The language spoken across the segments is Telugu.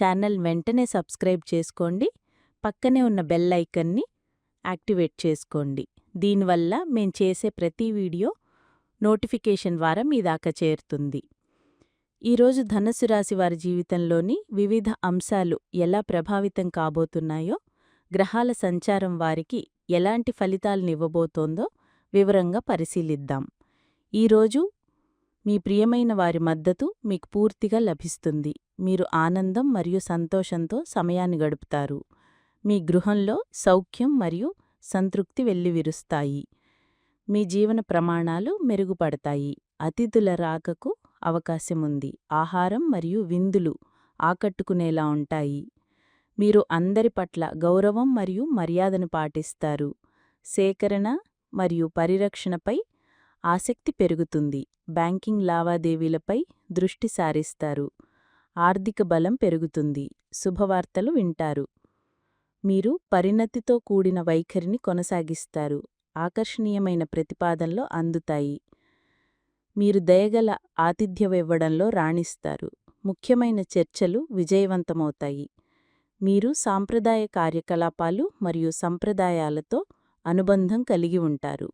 ఛానల్ వెంటనే సబ్స్క్రైబ్ చేసుకోండి. పక్కనే ఉన్న బెల్ ఐకన్ని యాక్టివేట్ చేసుకోండి. దీనివల్ల మేం చేసే ప్రతి వీడియో నోటిఫికేషన్ ద్వారా మీ దాకా చేరుతుంది. ఈరోజు ధనుసు రాశి వారి జీవితంలోని వివిధ అంశాలు ఎలా ప్రభావితం కాబోతున్నాయో గ్రహాల సంచారం వారికి ఎలాంటి ఫలితాలనివ్వబోతోందో వివరంగా పరిశీలిద్దాం. ఈరోజు మీ ప్రియమైన వారి మద్దతు మీకు పూర్తిగా లభిస్తుంది. మీరు ఆనందం మరియు సంతోషంతో సమయాన్ని గడుపుతారు. మీ గృహంలో సౌఖ్యం మరియు సంతృప్తి వెల్లివిరుస్తాయి. మీ జీవన ప్రమాణాలు మెరుగుపడతాయి. అతిథుల రాకకు అవకాశముంది. ఆహారం మరియు విందులు ఆకట్టుకునేలా ఉంటాయి. మీరు అందరి పట్ల గౌరవం మరియు మర్యాదను పాటిస్తారు. సేకరణ మరియు పరిరక్షణపై ఆసక్తి పెరుగుతుంది. బ్యాంకింగ్ లావాదేవీలపై దృష్టి సారిస్తారు. ఆర్థిక బలం పెరుగుతుంది. శుభవార్తలు వింటారు. మీరు పరిణతితో కూడిన వైఖరిని కొనసాగిస్తారు. ఆకర్షణీయమైన ప్రతిపాదనలో అందుతాయి. మీరు దయగల ఆతిథ్యమివ్వడంలో రాణిస్తారు. ముఖ్యమైన చర్చలు విజయవంతమవుతాయి. మీరు సాంప్రదాయ కార్యకలాపాలు మరియు సంప్రదాయాలతో అనుబంధం కలిగి ఉంటారు.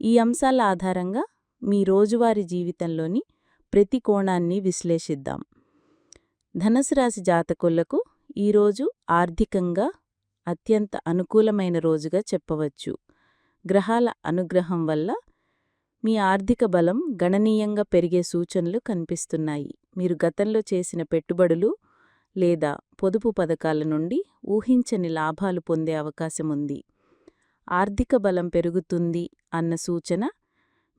ఈ అంశాల ఆధారంగా మీ రోజువారీ జీవితంలోని ప్రతి కోణాన్ని విశ్లేషిద్దాం. ధనుసు రాశి జాతకులకు ఈరోజు ఆర్థికంగా అత్యంత అనుకూలమైన రోజుగా చెప్పవచ్చు. గ్రహాల అనుగ్రహం వల్ల మీ ఆర్థిక బలం గణనీయంగా పెరిగే సూచనలు కనిపిస్తున్నాయి. మీరు గతంలో చేసిన పెట్టుబడులు లేదా పొదుపు పథకాల నుండి ఊహించని లాభాలు పొందే అవకాశముంది ఆర్థిక బలం పెరుగుతుంది అన్న సూచన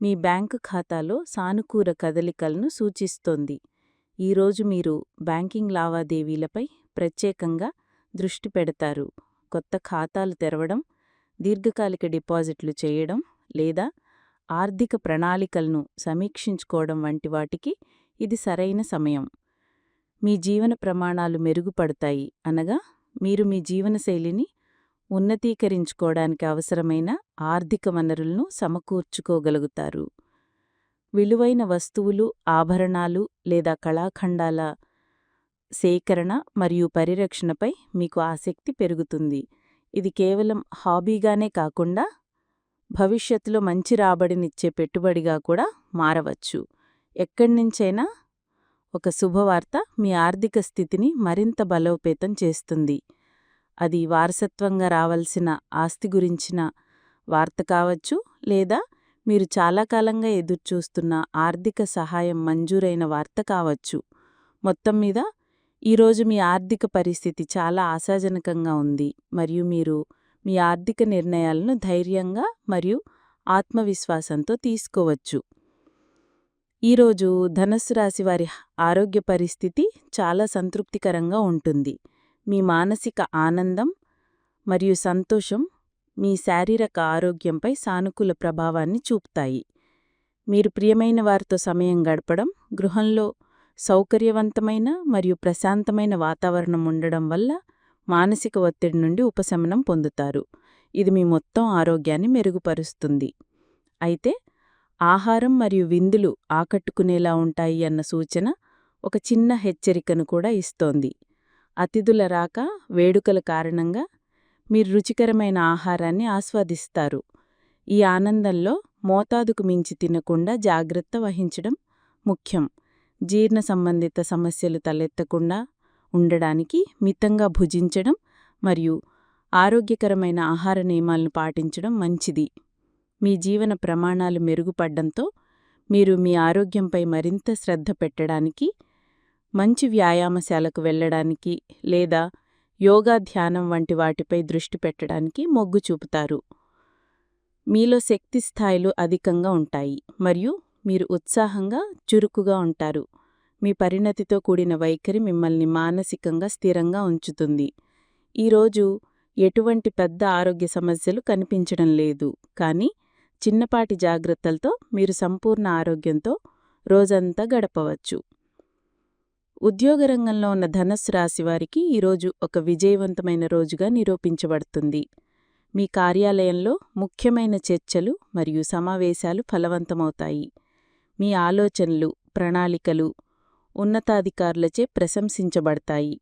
మీ బ్యాంకు ఖాతాలో సానుకూల కదలికలను సూచిస్తోంది. ఈరోజు మీరు బ్యాంకింగ్ లావాదేవీలపై ప్రత్యేకంగా దృష్టి పెడతారు. కొత్త ఖాతాలు తెరవడం దీర్ఘకాలిక డిపాజిట్లు చేయడం లేదా ఆర్థిక ప్రణాళికలను సమీక్షించుకోవడం వంటి వాటికి ఇది సరైన సమయం. మీ జీవన ప్రమాణాలు మెరుగుపడతాయి అనగా మీరు మీ జీవనశైలిని ఉన్నతీకరించుకోవడానికి అవసరమైన ఆర్థిక వనరులను సమకూర్చుకోగలుగుతారు. విలువైన వస్తువులు ఆభరణాలు లేదా కళాఖండాల సేకరణ మరియు పరిరక్షణపై మీకు ఆసక్తి పెరుగుతుంది. ఇది కేవలం హాబీగానే కాకుండా భవిష్యత్తులో మంచి రాబడినిచ్చే పెట్టుబడిగా కూడా మారవచ్చు. ఎక్కడ్నించైనా ఒక శుభవార్త మీ ఆర్థిక స్థితిని మరింత బలోపేతం చేస్తుంది. అది వారసత్వంగా రావలసిన ఆస్తి గురించిన వార్త కావచ్చు లేదా మీరు చాలా కాలంగా ఎదురుచూస్తున్న ఆర్థిక సహాయం మంజూరైన వార్త కావచ్చు. మొత్తం మీద ఈరోజు మీ ఆర్థిక పరిస్థితి చాలా ఆశాజనకంగా ఉంది మరియు మీరు మీ ఆర్థిక నిర్ణయాలను ధైర్యంగా మరియు ఆత్మవిశ్వాసంతో తీసుకోవచ్చు. ఈరోజు ధనస్సు రాశి వారి ఆరోగ్య పరిస్థితి చాలా సంతృప్తికరంగా ఉంటుంది. మీ మానసిక ఆనందం మరియు సంతోషం మీ శారీరక ఆరోగ్యంపై సానుకూల ప్రభావాన్ని చూపుతాయి. మీరు ప్రియమైన వారితో సమయం గడపడం గృహంలో సౌకర్యవంతమైన మరియు ప్రశాంతమైన వాతావరణం ఉండడం వల్ల మానసిక ఒత్తిడి నుండి ఉపశమనం పొందుతారు. ఇది మీ మొత్తం ఆరోగ్యాన్ని మెరుగుపరుస్తుంది. అయితే ఆహారం మరియు విందులు ఆకట్టుకునేలా ఉంటాయి అన్న సూచన ఒక చిన్న హెచ్చరికను కూడా ఇస్తోంది. అతిథుల రాక వేడుకల కారణంగా మీరు రుచికరమైన ఆహారాన్ని ఆస్వాదిస్తారు. ఈ ఆనందంలో మోతాదుకు మించి తినకుండా జాగ్రత్త వహించడం ముఖ్యం. జీర్ణ సంబంధిత సమస్యలు తలెత్తకుండా ఉండడానికి మితంగా భుజించడం మరియు ఆరోగ్యకరమైన ఆహార నియమాలను పాటించడం మంచిది. మీ జీవన ప్రమాణాలు మెరుగుపడ్డంతో మీరు మీ ఆరోగ్యంపై మరింత శ్రద్ధ పెట్టడానికి మంచి వ్యాయామశాలకు వెళ్ళడానికి లేదా యోగా ధ్యానం వంటి వాటిపై దృష్టి పెట్టడానికి మొగ్గు చూపుతారు. మీలో శక్తి స్థాయిలు అధికంగా ఉంటాయి మరియు మీరు ఉత్సాహంగా చురుకుగా ఉంటారు. మీ పరిణతితో కూడిన వైఖరి మిమ్మల్ని మానసికంగా స్థిరంగా ఉంచుతుంది. ఈరోజు ఎటువంటి పెద్ద ఆరోగ్య సమస్యలు కనిపించడం లేదు కానీ చిన్నపాటి జాగ్రత్తలతో మీరు సంపూర్ణ ఆరోగ్యంతో రోజంతా గడపవచ్చు. ఉద్యోగ రంగంలో ఉన్న ధనస్సు రాశి వారికి ఈరోజు ఒక విజయవంతమైన రోజుగా నిరూపించబడుతుంది. మీ కార్యాలయంలో ముఖ్యమైన చర్చలు మరియు సమావేశాలు ఫలవంతమవుతాయి. మీ ఆలోచనలు ప్రణాళికలు ఉన్నతాధికారులచే ప్రశంసించబడతాయి.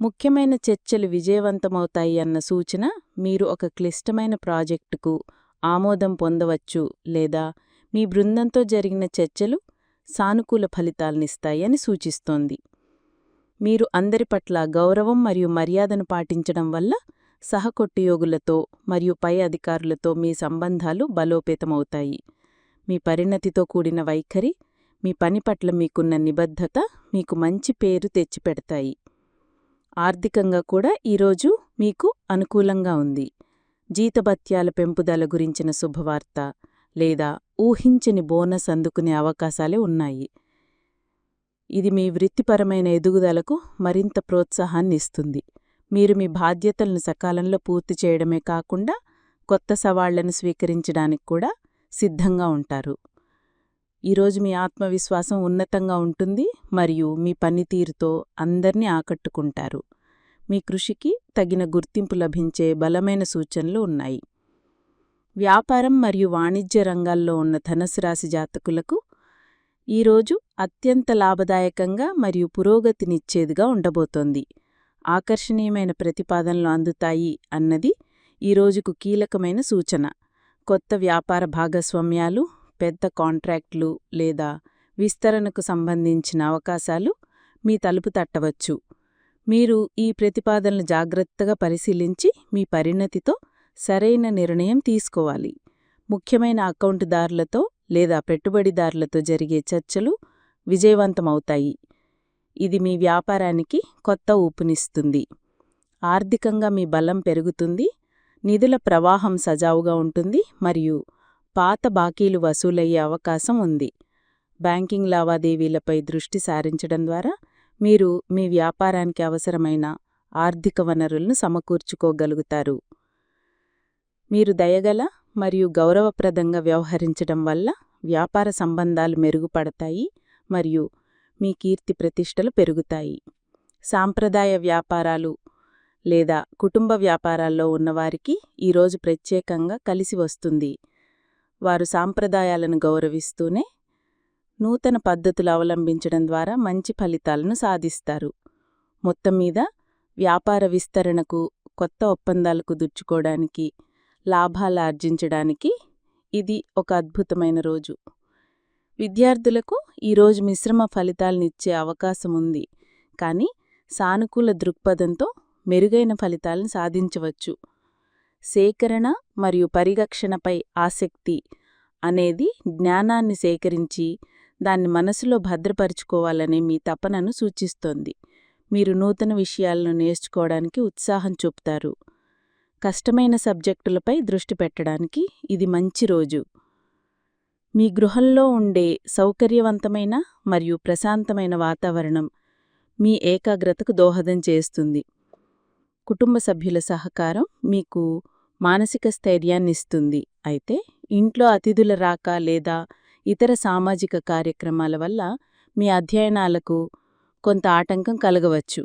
ముఖ్యమైన చర్చలు విజయవంతమవుతాయి అన్న సూచన మీరు ఒక క్లిష్టమైన ప్రాజెక్టుకు ఆమోదం పొందవచ్చు లేదా మీ బృందంతో జరిగిన చర్చలు సానుకూల ఫలితాలనిస్తాయని సూచిస్తోంది. మీరు అందరి పట్ల గౌరవం మరియు మర్యాదను పాటించడం వల్ల సహకొట్టుయోగులతో మరియు పై అధికారులతో మీ సంబంధాలు బలోపేతమవుతాయి. మీ పరిణతితో కూడిన వైఖరి మీ పని పట్ల మీకున్న నిబద్ధత మీకు మంచి పేరు తెచ్చిపెడతాయి. ఆర్థికంగా కూడా ఈరోజు మీకు అనుకూలంగా ఉంది. జీతభత్యాల పెంపుదల గురించిన శుభవార్త లేదా ఊహించని బోనస్ అందుకునే అవకాశాలే ఉన్నాయి. ఇది మీ వృత్తిపరమైన ఎదుగుదలకు మరింత ప్రోత్సాహాన్ని ఇస్తుంది. మీరు మీ బాధ్యతలను సకాలంలో పూర్తి చేయడమే కాకుండా కొత్త సవాళ్ళను స్వీకరించడానికి కూడా సిద్ధంగా ఉంటారు. ఈరోజు మీ ఆత్మవిశ్వాసం ఉన్నతంగా ఉంటుంది మరియు మీ పనితీరుతో అందర్నీ ఆకట్టుకుంటారు. మీ కృషికి తగిన గుర్తింపు లభించే బలమైన సూచనలు ఉన్నాయి. వ్యాపారం మరియు వాణిజ్య రంగాల్లో ఉన్న ధనస్సు రాశి జాతకులకు ఈరోజు అత్యంత లాభదాయకంగా మరియు పురోగతినిచ్చేదిగా ఉండబోతోంది. ఆకర్షణీయమైన ప్రతిపాదనలు అందుతాయి అన్నది ఈ రోజుకు కీలకమైన సూచన. కొత్త వ్యాపార భాగస్వామ్యాలు పెద్ద కాంట్రాక్ట్లు లేదా విస్తరణకు సంబంధించిన అవకాశాలు మీ తలుపు తట్టవచ్చు. మీరు ఈ ప్రతిపాదనలు జాగ్రత్తగా పరిశీలించి మీ పరిణతితో సరైన నిర్ణయం తీసుకోవాలి. ముఖ్యమైన అకౌంటుదారులతో లేదా పెట్టుబడిదారులతో జరిగే చర్చలు విజయవంతమవుతాయి. ఇది మీ వ్యాపారానికి కొత్త ఊపునిస్తుంది. ఆర్థికంగా మీ బలం పెరుగుతుంది నిధుల ప్రవాహం సజావుగా ఉంటుంది మరియు పాత బాకీలు వసూలయ్యే అవకాశం ఉంది. బ్యాంకింగ్ లావాదేవీలపై దృష్టి సారించడం ద్వారా మీరు మీ వ్యాపారానికి అవసరమైన ఆర్థిక వనరులను సమకూర్చుకోగలుగుతారు. మీరు దయగల మరియు గౌరవప్రదంగా వ్యవహరించడం వల్ల వ్యాపార సంబంధాలు మెరుగుపడతాయి మరియు మీ కీర్తి ప్రతిష్టలు పెరుగుతాయి. సాంప్రదాయ వ్యాపారాలు లేదా కుటుంబ వ్యాపారాల్లో ఉన్నవారికి ఈరోజు ప్రత్యేకంగా కలిసి వస్తుంది. వారు సాంప్రదాయాలను గౌరవిస్తూనే నూతన పద్ధతులు అవలంబించడం ద్వారా మంచి ఫలితాలను సాధిస్తారు. మొత్తం మీద వ్యాపార విస్తరణకు కొత్త ఒప్పందాలకు దుచ్చుకోవడానికి లాభాలు ఆర్జించడానికి ఇది ఒక అద్భుతమైన రోజు. విద్యార్థులకు ఈరోజు మిశ్రమ ఫలితాలనిచ్చే అవకాశం ఉంది కానీ సానుకూల దృక్పథంతో మెరుగైన ఫలితాలను సాధించవచ్చు. సేకరణ మరియు పరిరక్షణపై ఆసక్తి అనేది జ్ఞానాన్ని సేకరించి దాన్ని మనసులో భద్రపరుచుకోవాలనే మీ తపనను సూచిస్తోంది. మీరు నూతన విషయాలను నేర్చుకోవడానికి ఉత్సాహం చూపుతారు. కష్టమైన సబ్జెక్టులపై దృష్టి పెట్టడానికి ఇది మంచి రోజు. మీ గృహంలో ఉండే సౌకర్యవంతమైన మరియు ప్రశాంతమైన వాతావరణం మీ ఏకాగ్రతకు దోహదం చేస్తుంది. కుటుంబ సభ్యుల సహకారం మీకు మానసిక స్థైర్యాన్నిస్తుంది. అయితే ఇంట్లో అతిథుల రాక లేదా ఇతర సామాజిక కార్యక్రమాల వల్ల మీ అధ్యయనాలకు కొంత ఆటంకం కలగవచ్చు.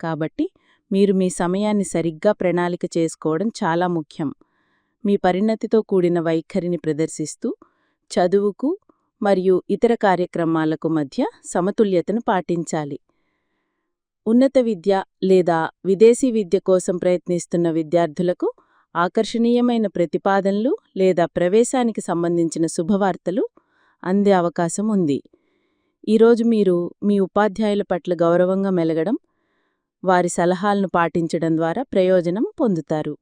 కాబట్టి మీరు మీ సమయాన్ని సరిగ్గా ప్రణాళిక చేసుకోవడం చాలా ముఖ్యం. మీ పరిణతితో కూడిన వైఖరిని ప్రదర్శిస్తూ చదువుకు మరియు ఇతర కార్యక్రమాలకు మధ్య సమతుల్యతను పాటించాలి. ఉన్నత విద్య లేదా విదేశీ విద్య కోసం ప్రయత్నిస్తున్న విద్యార్థులకు ఆకర్షణీయమైన ప్రతిపాదనలు లేదా ప్రవేశానికి సంబంధించిన శుభవార్తలు అందే అవకాశం ఉంది. ఈరోజు మీరు మీ ఉపాధ్యాయుల పట్ల గౌరవంగా మెలగడం వారి సలహాలను పాటించడం ద్వారా ప్రయోజనం పొందుతారు.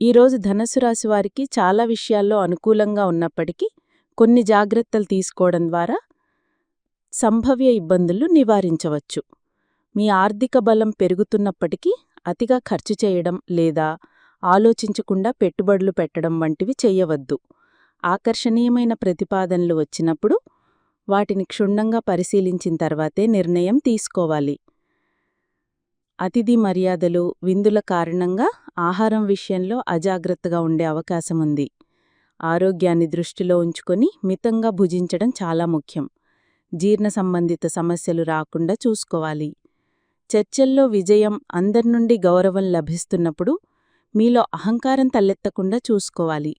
ఈరోజు ధనస్సు రాశి వారికి చాలా విషయాల్లో అనుకూలంగా ఉన్నప్పటికీ కొన్ని జాగ్రత్తలు తీసుకోవడం ద్వారా సంభవ్య ఇబ్బందులు నివారించవచ్చు. మీ ఆర్థిక బలం పెరుగుతున్నప్పటికీ అతిగా ఖర్చు చేయడం లేదా ఆలోచించకుండా పెట్టుబడులు పెట్టడం వంటివి చెయ్యవద్దు ఆకర్షణీయమైన ప్రతిపాదనలు వచ్చినప్పుడు వాటిని క్షుణ్ణంగా పరిశీలించిన తర్వాతే నిర్ణయం తీసుకోవాలి. అతిథి మర్యాదలు విందుల కారణంగా ఆహారం విషయంలో అజాగ్రత్తగా ఉండే అవకాశముంది. ఆరోగ్యాన్ని దృష్టిలో ఉంచుకొని మితంగా భుజించడం చాలా ముఖ్యం. జీర్ణ సంబంధిత సమస్యలు రాకుండా చూసుకోవాలి. చర్చల్లో విజయం అందర్నుండి గౌరవం లభిస్తున్నప్పుడు మీలో అహంకారం తలెత్తకుండా చూసుకోవాలి.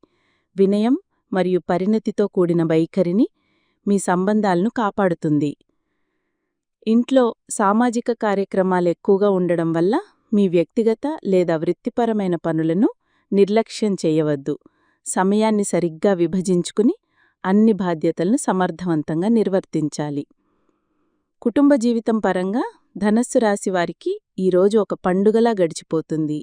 వినయం మరియు పరిణతితో కూడిన వైఖరిని మీ సంబంధాలను కాపాడుతుంది. ఇంట్లో సామాజిక కార్యక్రమాలు ఎక్కువగా ఉండడం వల్ల మీ వ్యక్తిగత లేదా వృత్తిపరమైన పనులను నిర్లక్ష్యం చేయవద్దు. సమయాన్ని సరిగ్గా విభజించుకుని అన్ని బాధ్యతలను సమర్థవంతంగా నిర్వర్తించాలి. కుటుంబ జీవితం పరంగా ధనస్సు రాశి వారికి ఈరోజు ఒక పండుగలా గడిచిపోతుంది.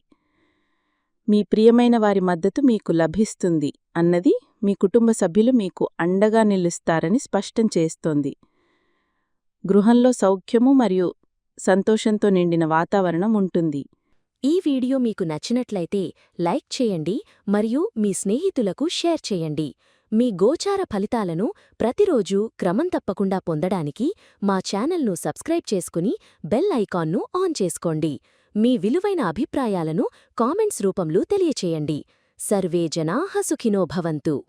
మీ ప్రియమైన వారి మద్దతు మీకు లభిస్తుంది అన్నది మీ కుటుంబ సభ్యులు మీకు అండగా నిలుస్తారని స్పష్టం చేస్తోంది. గృహంలో సౌఖ్యము మరియు సంతోషంతో నిండిన వాతావరణం ఉంటుంది. ఈ వీడియో మీకు నచ్చినట్లయితే లైక్ చేయండి మరియు మీ స్నేహితులకు షేర్ చేయండి. మీ గోచార ఫలితాలను ప్రతిరోజూ క్రమం తప్పకుండా పొందడానికి మా ఛానల్ను సబ్స్క్రైబ్ చేసుకుని బెల్ ఐకాన్ను ఆన్ చేసుకోండి. మీ విలువైన అభిప్రాయాలను కామెంట్స్ రూపంలో తెలియచేయండి. సర్వే జనా సుఖినో భవంతు.